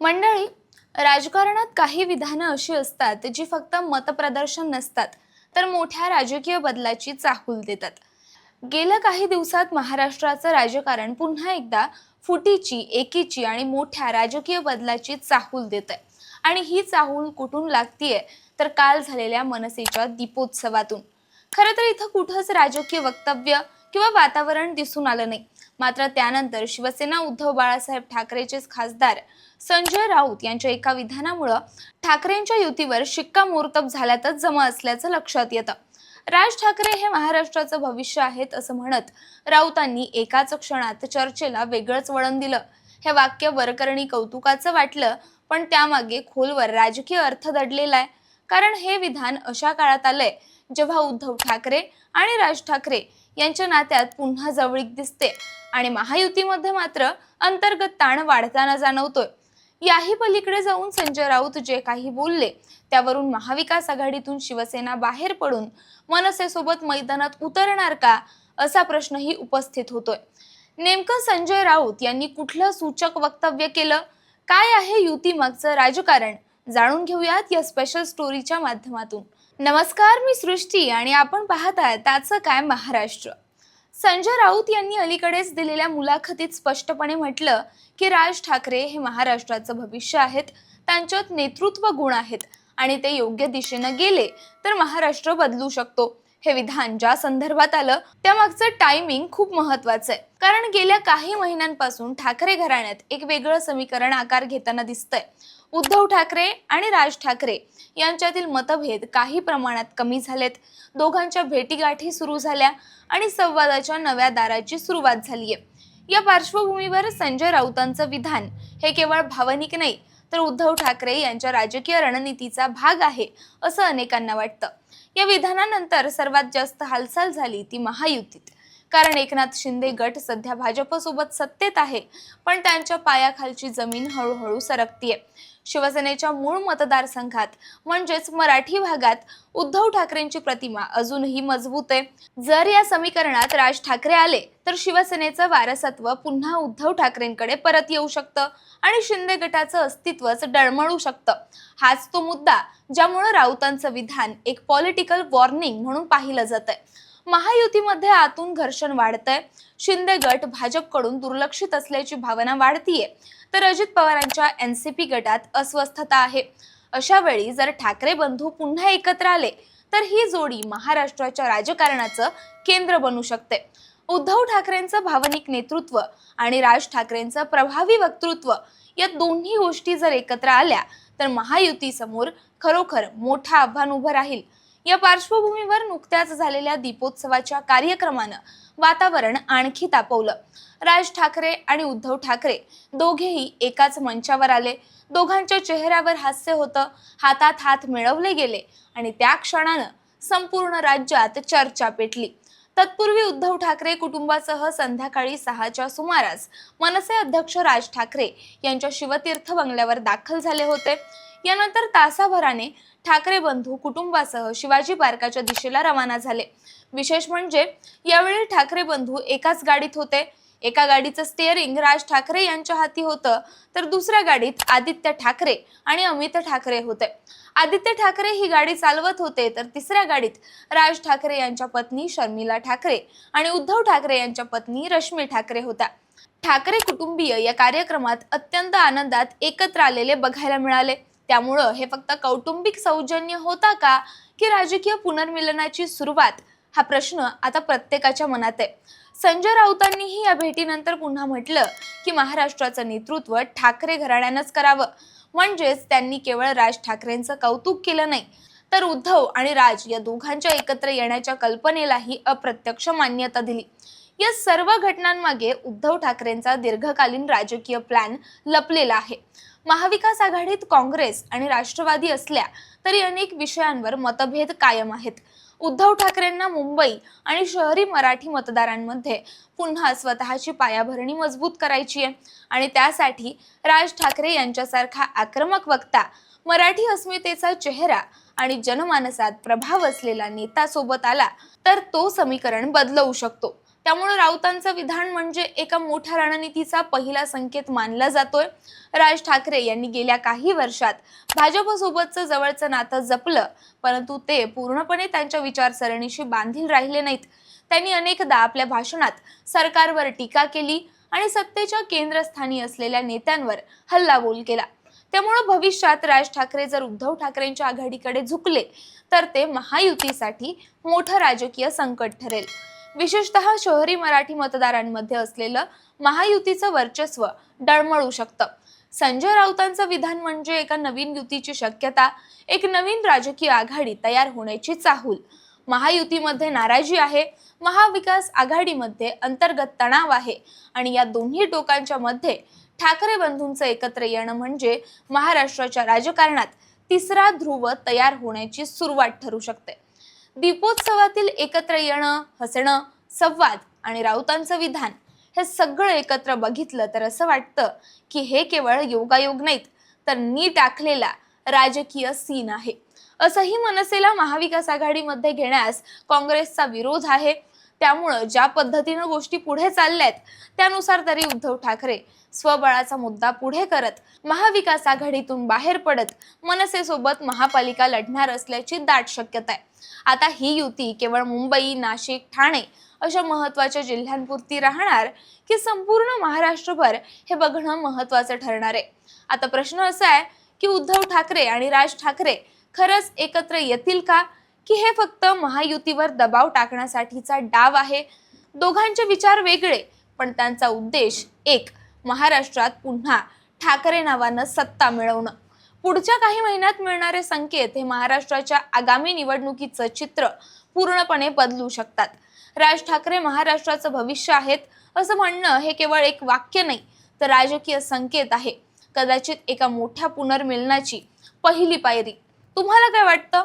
मंडळी राजकारणात काही विधानं अशी असतात जी फक्त मतप्रदर्शन नसतात तर मोठ्या राजकीय बदलाची चाहूल देतात. गेल्या काही दिवसात महाराष्ट्राचं राजकारण पुन्हा एकदा फुटीची एकीची आणि मोठ्या राजकीय बदलाची चाहूल देत आहे आणि ही चाहूल कुठून लागतीये तर काल झालेल्या मनसेच्या दीपोत्सवातून. खरं तर इथं कुठंच राजकीय वक्तव्य किंवा वातावरण दिसून आलं नाही. मात्र त्यानंतर शिवसेना उद्धव बाळासाहेब ठाकरेचेच खासदार संजय राऊत यांच्या एका विधानामुळं ठाकरेंच्या युतीवर शिक्कामोर्तब झाल्यातच जमा असल्याचं लक्षात येतं. राज ठाकरे हे महाराष्ट्राचं भविष्य आहेत असं म्हणत राऊतांनी एकाच क्षणात चर्चेला वेगळंच वळण दिलं. हे वाक्य वरकरणी कौतुकाचं वाटलं पण त्यामागे खोलवर राजकीय अर्थ दडलेला आहे. कारण हे विधान अशा काळात आलंय जेव्हा उद्धव ठाकरे आणि राज ठाकरे यांच्या नात्यात पुन्हा जवळीक दिसते. आणि महायुतीमध्ये मात्र अंतर्गत ताण वाढताना जाणवतोय. याही पलीकडे जाऊन संजय राऊत जे काही बोलले त्यावरून महाविकास आघाडीतून शिवसेना बाहेर पडून मनसेसोबत मैदानात उतरणार का असा प्रश्नही उपस्थित होतोय. नेमकं संजय राऊत यांनी कुठलं सूचक वक्तव्य केलं? काय आहे युती मागचं राजकारण? जाणून घेऊयात या स्पेशल स्टोरीच्या माध्यमातून. नमस्कार मी सृष्टी आणि आपण पाहत आहात त्याचं काय महाराष्ट्र. संजय राऊत यांनी अलीकडेच दिलेल्या मुलाखतीत स्पष्टपणे म्हटलं की राज ठाकरे हे महाराष्ट्राचं भविष्य आहेत त्यांच्यात नेतृत्व गुण आहेत आणि ते योग्य दिशेनं गेले तर महाराष्ट्र बदलू शकतो. हे विधान ज्या संदर्भात आलं त्यामागचं टायमिंग खूप महत्वाचं आहे. कारण गेल्या काही महिन्यांपासून ठाकरे घराण्यात एक वेगळं समीकरण आकार घेताना दिसतंय. उद्धव ठाकरे आणि राज ठाकरे यांच्यातील मतभेद काही प्रमाणात कमी झालेत. दोघांच्या भेटीगाठी सुरू झाल्या आणि संवादाच्या नव्या दाराची सुरुवात झाली आहे या पार्श्वभूमीवर संजय राऊतांचं विधान हे केवळ भावनिक नाही तर उद्धव ठाकरे यांच्या राजकीय रणनीतीचा भाग आहे असं अनेकांना वाटतं. या विधानानंतर सर्वात जास्त हालचाल झाली ती महायुतीत. कारण एकनाथ शिंदे गट सध्या भाजपसोबत सत्तेत आहे पण त्यांच्या पायाखालची जमीन हळूहळू सरकतीये. शिवसेनेच्या मूळ मतदारसंघात म्हणजेच मराठी भागात उद्धव ठाकरेंची प्रतिमा अजूनही मजबूत आहे. जर या समीकरणात राज ठाकरे आले तर शिवसेनेचं वारसत्व पुन्हा उद्धव ठाकरेंकडे परत येऊ शकतं आणि शिंदे गटाचं अस्तित्वच डळमळू शकतं. हाच तो मुद्दा ज्यामुळे राऊतांचं विधान एक पॉलिटिकल वॉर्निंग म्हणून पाहिलं जात आहे महायुतीमध्ये आतून घर्षण वाढतंय. शिंदे गट भाजपकडून दुर्लक्षित असल्याची भावना वाढतीये. तर अजित पवारांच्या एनसीपी गटात अस्वस्थता आहे. अशा वेळी जर ठाकरे बंधू पुन्हा एकत्र आले तर ही जोडी महाराष्ट्राच्या राजकारणाचं केंद्र बनू शकते. उद्धव ठाकरेंचं भावनिक नेतृत्व आणि राज ठाकरेंचं प्रभावी वक्तृत्व या दोन्ही गोष्टी जर एकत्र आल्या तर महायुतीसमोर खरोखर मोठं आव्हान उभं राहील. या पार्श्वभूमीवर नुकत्याच झालेल्या दीपोत्सवाच्या कार्यक्रमानं वातावरण आणखी तापवलं. राज ठाकरे आणि उद्धव ठाकरे दोघेही एकाच मंचावर आले. दोघांच्या चेहऱ्यावर हास्य होतं हातात हात मिळवले गेले आणि त्या क्षणानं संपूर्ण राज्यात चर्चा पेटली. तत्पूर्वी उद्धव ठाकरे कुटुंबासह संध्याकाळी सहाच्या सुमारास मनसे अध्यक्ष राज ठाकरे यांच्या शिवतीर्थ बंगल्यावर दाखल झाले होते. यानंतर तासाभराने ठाकरे बंधू कुटुंबासह शिवाजी पार्काच्या दिशेला रवाना झाले. विशेष म्हणजे यावेळी ठाकरे बंधू एकाच गाडीत होते. एका गाडीचं स्टिअरिंग राज ठाकरे यांच्या हाती होतं तर दुसऱ्या गाडीत आदित्य ठाकरे आणि अमित ठाकरे होते. आदित्य ठाकरे ही गाडी चालवत होते तर तिसऱ्या गाडीत राज ठाकरे यांच्या पत्नी शर्मिला ठाकरे आणि उद्धव ठाकरे यांच्या पत्नी रश्मी ठाकरे होत्या. ठाकरे कुटुंबीय या कार्यक्रमात अत्यंत आनंदात एकत्र आलेले बघायला मिळाले. त्यामुळं हे फक्त कौटुंबिक सौजन्य होता का की राजकीय पुनर्मिलनाची सुरुवात? हा प्रश्न आता प्रत्येकाच्या मनात आहे. संजय राऊतांनीही या भेटीनंतर पुन्हा म्हटलं की महाराष्ट्राचं नेतृत्व ठाकरे घराण्यानंच करावं. म्हणजेच त्यांनी केवळ राज ठाकरेंचं कौतुक केलं नाही तर उद्धव आणि राज या दोघांच्या एकत्र येण्याच्या कल्पनेलाही अप्रत्यक्ष मान्यता दिली. या सर्व घटनांमागे उद्धव ठाकरेंचा दीर्घकालीन राजकीय प्लॅन लपलेला आहे. महाविकास आघाडीत काँग्रेस आणि राष्ट्रवादी असल्या तरी अनेक विषयांवर मतभेद कायम आहेत. उद्धव ठाकरेंना मुंबई आणि शहरी मराठी मतदारांमध्ये पुन्हा स्वतःची पायाभरणी मजबूत करायची आहे आणि त्यासाठी राज ठाकरे यांच्यासारखा आक्रमक वक्ता मराठी अस्मितेचा चेहरा आणि जनमानसात प्रभाव असलेला नेता सोबत आला तर तो समीकरण बदलवू शकतो. त्यामुळे राऊतांचं विधान म्हणजे एका मोठ्या रणनीतीचा पहिला संकेत मानला जातोय. राज ठाकरे यांनी गेल्या काही वर्षात भाजपसोबतचं जवळचं नातं जपलं परंतु ते पूर्णपणे त्यांच्या विचारसरणीशी बांधील राहिले नाहीत. त्यांनी अनेकदा आपल्या भाषणात सरकारवर टीका केली आणि सत्तेच्या केंद्रस्थानी असलेल्या नेत्यांवर हल्लाबोल केला. त्यामुळे भविष्यात राज ठाकरे जर उद्धव ठाकरेंच्या आघाडीकडे झुकले तर ते महायुतीसाठी मोठं राजकीय संकट ठरेल. विशेषतः शहरी मराठी मतदारांमध्ये असलेलं महायुतीचं वर्चस्व डळमळू शकतं. संजय राऊतांचं विधान म्हणजे एका नवीन युतीची शक्यता एक नवीन राजकीय आघाडी तयार होण्याची चाहूल. महायुतीमध्ये नाराजी आहे महाविकास आघाडीमध्ये अंतर्गत तणाव आहे आणि या दोन्ही टोकांच्या मध्ये ठाकरे बंधूंचं एकत्र येणं म्हणजे महाराष्ट्राच्या राजकारणात तिसरा ध्रुव तयार होण्याची सुरुवात ठरू शकते. दीपोत्सवातील एकत्र येणं हसणं संवाद आणि राऊतांचं विधान हे सगळं एकत्र बघितलं तर असं वाटतं की हे केवळ योगायोग नाहीत तर नीट आखलेला राजकीय सीन आहे. असंही मनसेला महाविकास आघाडीमध्ये घेण्यास काँग्रेसचा विरोध आहे. त्यामुळं ज्या पद्धतीनं गोष्टी पुढे चालल्यात त्यानुसार तरी उद्धव ठाकरे स्वबळाचा मुद्दा पुढे करत महाविकास आघाडीतून बाहेर पडत मनसेसोबत महापालिका लढणार असल्याची दाट शक्यता आहे. आता ही युती केवळ मुंबई नाशिक ठाणे अशा महत्त्वाच्या जिल्ह्यांपुरती राहणार की संपूर्ण महाराष्ट्रभर हे बघणं महत्वाचं ठरणार आहे. आता प्रश्न असा आहे की उद्धव ठाकरे आणि राज ठाकरे खरंच एकत्र येतील का? की हे फक्त महायुतीवर दबाव टाकण्यासाठीचा डाव आहे. दोघांचे विचार वेगळे पण त्यांचा उद्देश एक महाराष्ट्रात पुन्हा ठाकरे नावानं सत्ता मिळवणं. पुढच्या काही महिन्यात मिळणारे संकेत हे महाराष्ट्राच्या आगामी निवडणुकीचं चित्र पूर्णपणे बदलू शकतात. राज ठाकरे महाराष्ट्राचं भविष्य आहेत असं म्हणणं हे केवळ एक वाक्य नाही तर राजकीय संकेत आहे. कदाचित एका मोठ्या पुनर्मिलनाची पहिली पायरी. तुम्हाला काय वाटतं?